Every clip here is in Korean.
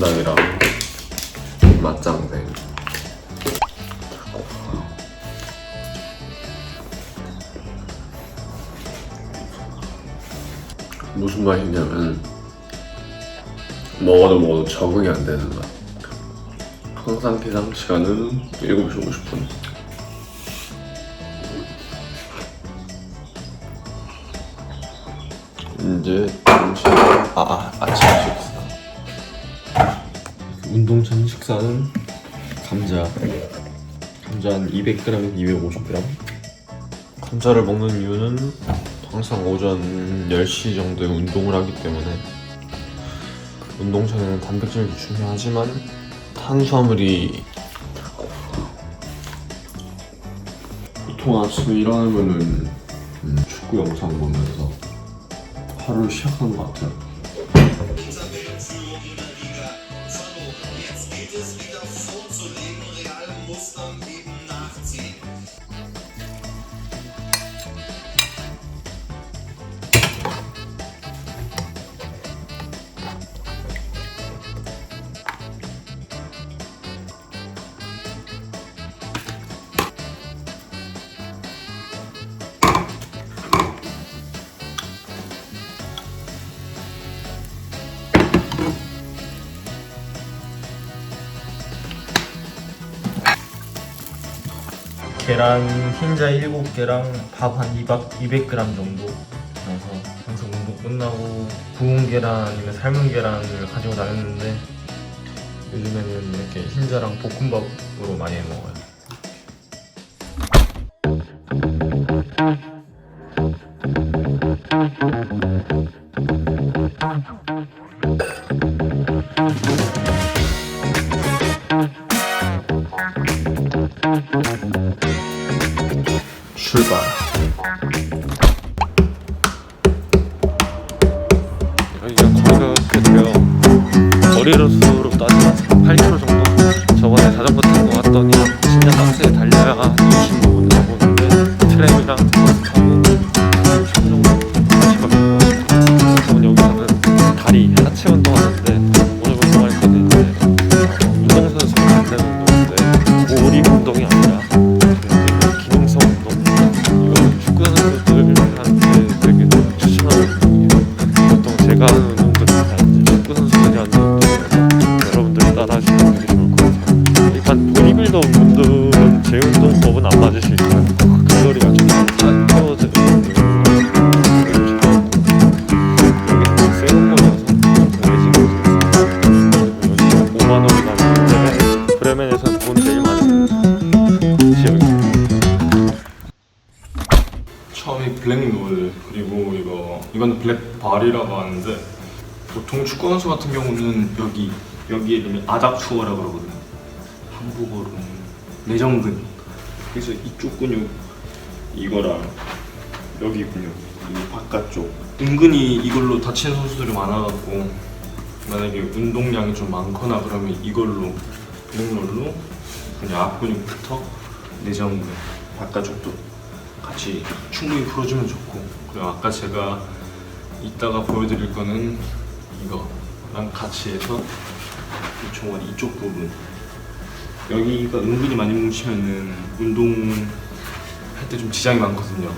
공진닭이랑 맛장생. 무슨 맛이냐면 먹어도 먹어도 적응이 안 되는 맛. 항상 기상 시간은 7시 50분. 이제 점심 아, 아 아침 운동 전 식사는 감자 감자 한 200g에서 250g 감자를 먹는 이유는 항상 오전 10시 정도에 운동을 하기 때문에 운동 전에는 단백질도 중요하지만 탄수화물이 보통 아침에 일어나면은 음, 축구 영상 보면서 하루를 시작하는 것 같아요. you know. 계란 흰자 7개랑 밥 한 200g 정도 넣어서 항상 운동 끝나고 구운 계란 아니면 삶은 계란을 가지고 다녔는데 요즘에는 이렇게 흰자랑 볶음밥으로 많이 해 먹어요. 빡세게 달려야 한 25분 가보는데 트램이랑 블랙발이라고 하는데 보통 축구 선수 같은 경우는 여기 여기 이름이 아닥추어라고 그러거든요. 한국어로는 내정근. 그래서 이쪽 근육 이거랑 여기 근육 이 바깥쪽 은근히 이걸로 다치는 선수들이 많아갖고 만약에 운동량이 좀 많거나 그러면 이걸로 블랙롤로 그냥 앞 근육부터 내정근 바깥쪽도 같이 충분히 풀어주면 좋고 그리고 아까 제가 이따가 보여드릴 거는 이거랑 같이 해서 이 종아리 이쪽 부분. 여기가 은근히 많이 뭉치면은 운동할 때 좀 지장이 많거든요.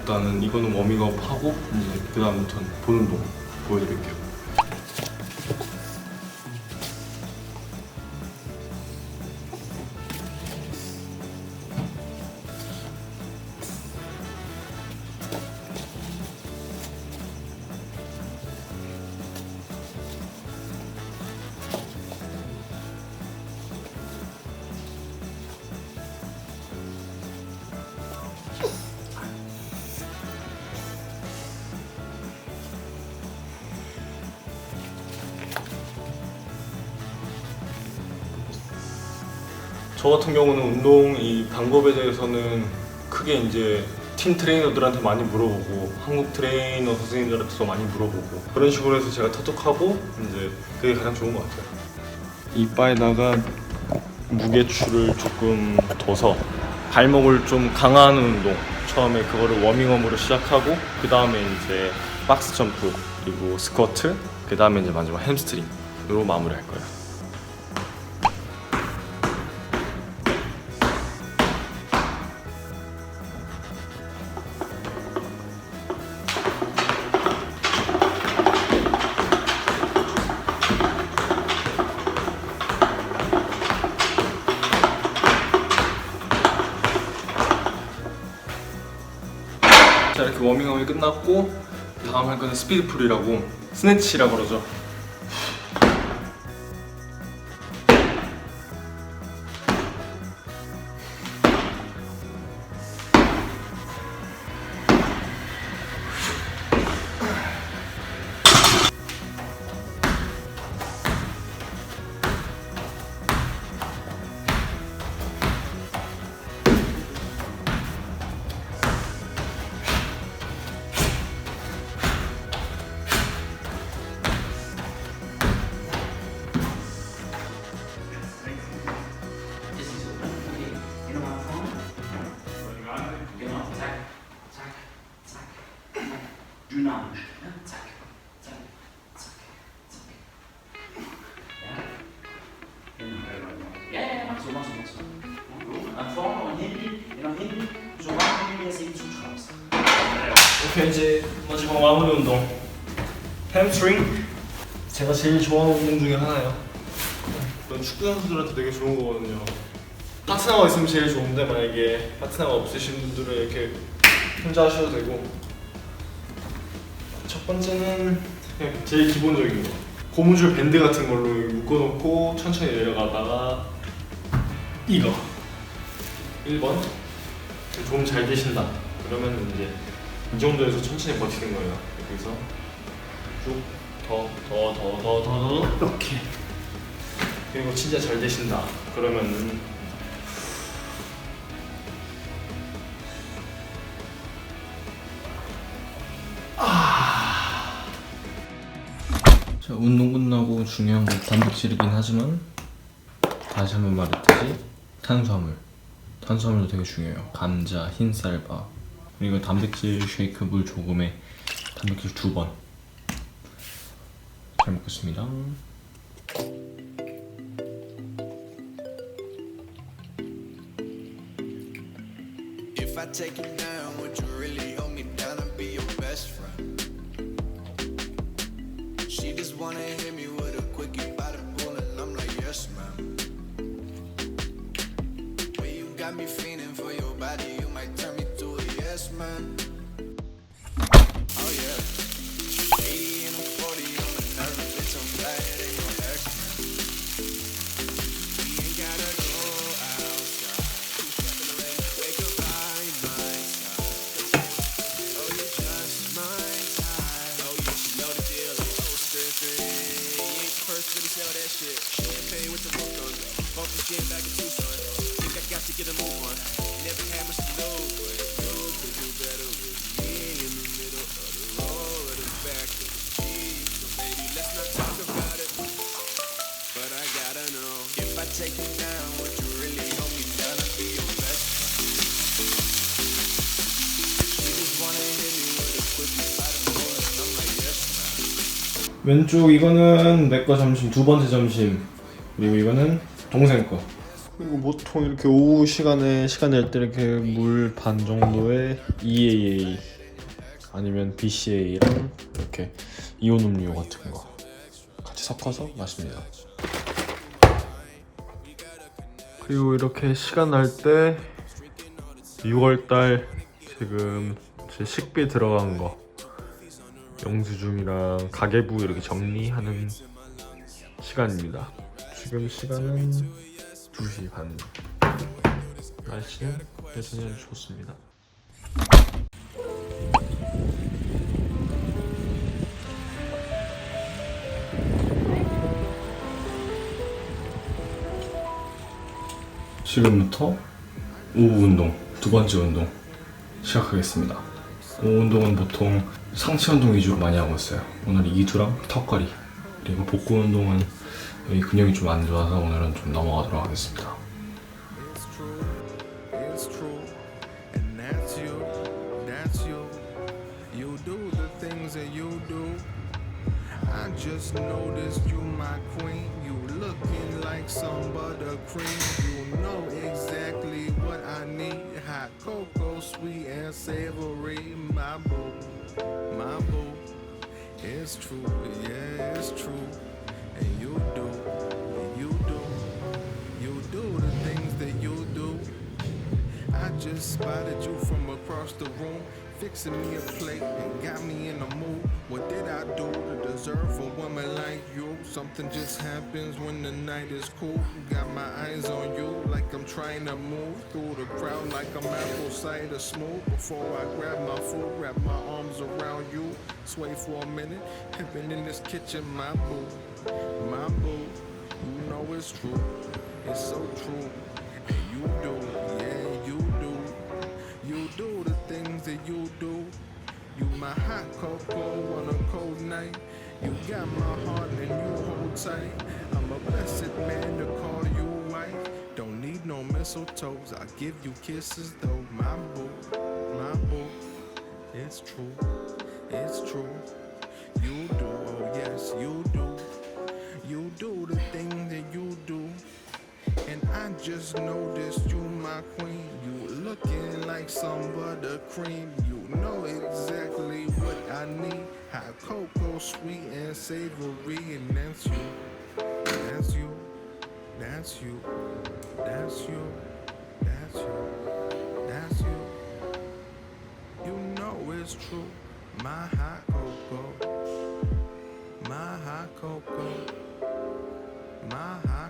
일단은 이거는 워밍업 하고 이제 그 다음부터는 본 운동 보여드릴게요 저 같은 경우는 운동 이 방법에 대해서는 크게 이제 팀 트레이너들한테 많이 물어보고 한국 트레이너 선생님들한테도 많이 물어보고 그런 식으로 해서 제가 터득하고 이제 그게 가장 좋은 것 같아요. 이바에다가 무게추를 조금 둬서 발목을 좀 강화하는 운동 처음에 그거를 워밍업으로 시작하고 그 다음에 이제 박스 점프 그리고 스쿼트 그 다음에 이제 마지막 햄스트링으로 마무리할 거예요. 자 이렇게 워밍업이 끝났고 다음 할 거는 스피드 풀이라고 스네치라고 그러죠. 이렇게 이제 마지막 마무리 운동. 햄스트링? 제가 제일 좋아하는 운동 중에 하나예요. 이건 축구 선수들한테 되게 좋은 거거든요. 파트너가 있으면 제일 좋은데 만약에 파트너가 없으신 분들은 이렇게 혼자 하셔도 되고. 첫 번째는 그냥 제일 기본적인 거. 고무줄 밴드 같은 걸로 묶어놓고 천천히 내려가다가 이거. 1번. 좀 잘 되신다. 그러면 이제 이 정도에서 천천히 버티는 거예요. 여기서 쭉더 더 더 더 더 이렇게 그리고 진짜 잘 되신다. 그러면은 자, 운동 끝나고 중요한 건 단백질이긴 하지만 다시 한번 말했듯이 탄수화물. 탄수화물도 되게 중요해요. 감자, 흰쌀밥 그리고 단백질 쉐이크 물 조금에 단백질 먹겠습니다 yes, ma'am. Way you got me feeling for your body, best man. 왼쪽 이거는 내 거 점심 두 번째 점심. 그리고 이거는 동생 거. 그리고 보통 이렇게 오후 시간에 시간 낼 때 이렇게 물 반 정도에 EAA 아니면 BCA랑 이렇게 이온 음료 같은 거 같이 섞어서 마십니다. 그리고 이렇게 시간 날 때 6월달 지금 제 식비 들어간 거 영수증이랑 가계부 이렇게 정리하는 시간입니다. 지금 시간은 2시 반. 날씨는 여전히 아주 좋습니다. 지금부터 오후 운동, 두 번째 운동 시작하겠습니다. 운동은 보통 상체 운동 위주로 많이 하고 있어요. 오늘 이두랑 턱걸이 그리고 복부 운동은 여기 근육이 좀 안 좋아서 오늘은 좀 넘어가도록 하겠습니다. It's true, yeah, it's true. And you do, you do. You do the things that you do. I just spotted you from across the room, fixing me a plate and got me in the mood. What did I do to deserve a woman like you? Something just happens when the night is cool. Got my eyes on you like I'm trying to move through the crowd like I'm apple cider smooth. Before I grab my food, wrap my arms around you, sway for a minute. Have been in this kitchen, my boo, my boo. You know it's true, it's so true. And you do, my hot cocoa on a cold night. You got my heart and you hold tight. I'm a blessed man to call you wife. Don't need no mistletoes. I give you kisses though, my boo, my boo. It's true, it's true. You do, oh yes, you do. You do the thing that you do. And I just noticed you, my queen. You looking like some buttercream. You know exactly what I need. Hot cocoa, sweet and savory, and that's you. That's you. That's you. That's you. That's you. That's you. You know it's true. My hot cocoa. My hot cocoa. My hot